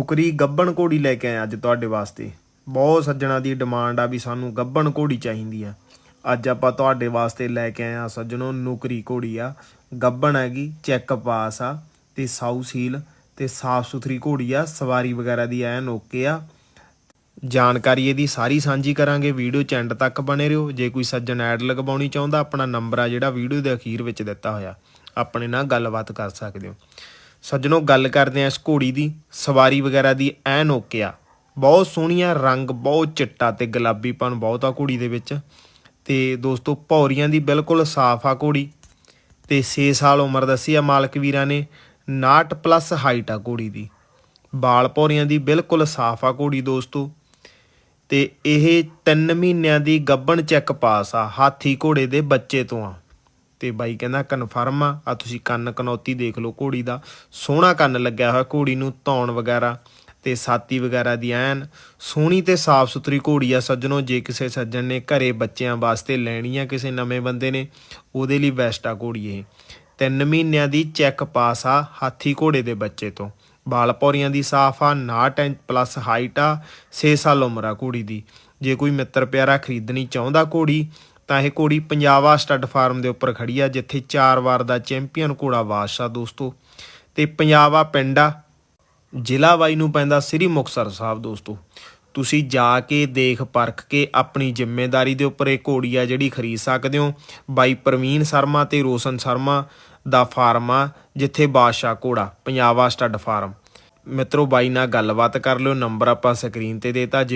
ਨੌਕਰੀ ਗੱਬਣ ਘੋੜੀ ਲੈ ਕੇ ਆਏ ਅੱਜ ਤੁਹਾਡੇ ਵਾਸਤੇ। ਬਹੁਤ ਸੱਜਣਾ ਦੀ ਡਿਮਾਂਡ ਆ ਵੀ ਸਾਨੂੰ ਗੱਬਣ ਘੋੜੀ ਚਾਹੀਦੀ ਆ। ਅੱਜ ਆਪਾਂ ਤੁਹਾਡੇ ਵਾਸਤੇ ਲੈ ਕੇ ਆਏ ਆ ਸੱਜਣੋ ਨੁਕਰੀ ਘੋੜੀ ਆ। ਗੱਬਣ ਹੈਗੀ, ਚੈੱਕ ਪਾਸ ਆ ਤੇ ਸਾਊ ਸੀਲ ਤੇ ਸਾਫ਼ ਸੁਥਰੀ ਘੋੜੀ ਆ। ਸਵਾਰੀ ਵਗੈਰਾ ਦੀ ਐਨ ਓਕੇ ਆ। ਜਾਣਕਾਰੀ ਇਹਦੀ ਸਾਰੀ ਸਾਂਝੀ ਕਰਾਂਗੇ। ਵੀਡੀਓ ਚੈਂਡ ਤੱਕ ਬਣੇ ਰਹੋ। ਜੇ ਕੋਈ ਸੱਜਣ ਐਡ ਲਗਵਾਉਣੀ ਚਾਹੁੰਦਾ, ਆਪਣਾ ਨੰਬਰ ਆ ਜਿਹੜਾ ਵੀਡੀਓ ਦੇ ਅਖੀਰ ਵਿੱਚ ਦਿੱਤਾ ਹੋਇਆ। ਆਪਣੇ ਨਾਲ ਗੱਲਬਾਤ ਕਰ ਸਕਦੇ ਹੋ। ਸੱਜਣੋ, ਗੱਲ ਕਰਦੇ ਆ ਇਸ ਘੋੜੀ ਦੀ, ਸਵਾਰੀ ਵਗੈਰਾ ਦੀ, ਐਨ ਓਕੇ ਆ ਬਹੁਤ ਸੋਹਣੀਆਂ ਰੰਗ, ਬਹੁਤ ਚਿੱਟਾ ਤੇ ਗੁਲਾਬੀਪਨ ਬਹੁਤ ਆ ਘੋੜੀ ਦੇ ਵਿੱਚ। ਤੇ ਦੋਸਤੋ, ਭੌਰੀਆਂ ਦੀ ਬਿਲਕੁਲ ਸਾਫ਼ ਆ ਘੋੜੀ। ਤੇ 6 ਸਾਲ ਉਮਰ ਦੱਸੀ ਆ ਮਾਲਕ ਵੀਰਾਂ ਨੇ 59 ਪਲੱਸ ਹਾਈਟ ਆ ਘੋੜੀ ਦੀ। ਬਾਲ ਭੌਰੀਆਂ ਦੀ ਬਿਲਕੁਲ ਸਾਫ਼ ਆ ਘੋੜੀ ਦੋਸਤੋ। ਤੇ ਇਹ 3 ਮਹੀਨਿਆਂ ਦੀ ਗੱਬਣ ਚੈੱਕ ਪਾਸ ਆ, ਹਾਥੀ ਘੋੜੇ ਦੇ ਬੱਚੇ ਤੋਂ ਆ। ਤੇ ਬਾਈ ਕਹਿੰਦਾ ਕਨਫਰਮ ਆ। ਆ ਤੁਸੀਂ ਕੰਨ ਕਨੌਤੀ ਦੇਖ ਲਓ ਘੋੜੀ ਦਾ। ਸੋਹਣਾ ਕੰਨ ਲੱਗਿਆ ਹੋਇਆ ਘੋੜੀ ਨੂੰ, ਧੌਣ ਵਗੈਰਾ ਤੇ ਸਾਤੀ ਵਗੈਰਾ ਦੀ ਐਨ। ਸੋਹਣੀ ਤੇ ਸਾਫ਼ ਸੁਥਰੀ ਘੋੜੀ ਆ ਸੱਜਣੋ, ਜੇ ਕਿਸੇ ਸੱਜਣ ਨੇ ਘਰੇ ਬੱਚਿਆਂ ਵਾਸਤੇ ਲੈਣੀ ਆ ਕਿਸੇ ਨਵੇਂ ਬੰਦੇ ਨੇ, ਉਹਦੇ ਲਈ ਬੈਸਟ ਆ ਘੋੜੀ ਇਹ। ਤਿੰਨ ਮਹੀਨਿਆਂ ਦੀ ਚੈੱਕ ਪਾਸ ਆ ਹਾਥੀ ਘੋੜੇ ਦੇ ਬੱਚੇ ਤੋਂ। ਬਾਲ ਪੌਰੀਆਂ ਦੀ ਸਾਫ਼ ਆ 59 ਇੰਚ ਪਲੱਸ ਹਾਈਟ ਆ 6 ਸਾਲ ਉਮਰ ਆ ਘੋੜੀ ਦੀ। ਜੇ ਕੋਈ ਮਿੱਤਰ ਪਿਆਰਾ ਖਰੀਦਣੀ ਚਾਹੁੰਦਾ ਘੋੜੀ ਤਾਂ ਇਹ ਘੋੜੀ ਪੰਜਾਬਾ ਸਟੱਡ ਫਾਰਮ ਦੇ ਉੱਪਰ ਖੜੀ ਆ, ਜਿੱਥੇ ਚਾਰ ਵਾਰ ਦਾ ਚੈਂਪੀਅਨ ਘੋੜਾ ਬਾਦਸ਼ਾਹ ਦੋਸਤੋ। ਤੇ ਪੰਜਾਬਾ ਪਿੰਡ ਆ, ਜ਼ਿਲ੍ਹਾ ਬਾਈ ਨੂੰ ਪੈਂਦਾ ਸ੍ਰੀ ਮੁਕਤਸਰ ਸਾਹਿਬ ਦੋਸਤੋ। ਤੁਸੀਂ ਜਾ ਕੇ ਦੇਖ ਪਰਖ ਕੇ ਆਪਣੀ ਜ਼ਿੰਮੇਵਾਰੀ ਦੇ ਉੱਪਰ ਇਹ ਘੋੜੀ ਆ ਜਿਹੜੀ ਖਰੀਦ ਸਕਦੇ ਹੋ। ਬਾਈ ਪ੍ਰਵੀਨ ਸ਼ਰਮਾ ਤੇ ਰੋਸ਼ਨ ਸ਼ਰਮਾ ਦਾ ਫਾਰਮ ਆ, ਜਿੱਥੇ ਬਾਦਸ਼ਾਹ ਘੋੜਾ ਪੰਜਾਬਾ ਸਟੱਡ ਫਾਰਮ ਮਿੱਤਰੋ, ਬਾਈ ਨਾਲ ਗੱਲਬਾਤ ਕਰ ਲਿਓ, ਨੰਬਰ ਆਪਾਂ ਸਕਰੀਨ ਤੇ ਦੇਤਾ। ਜੇ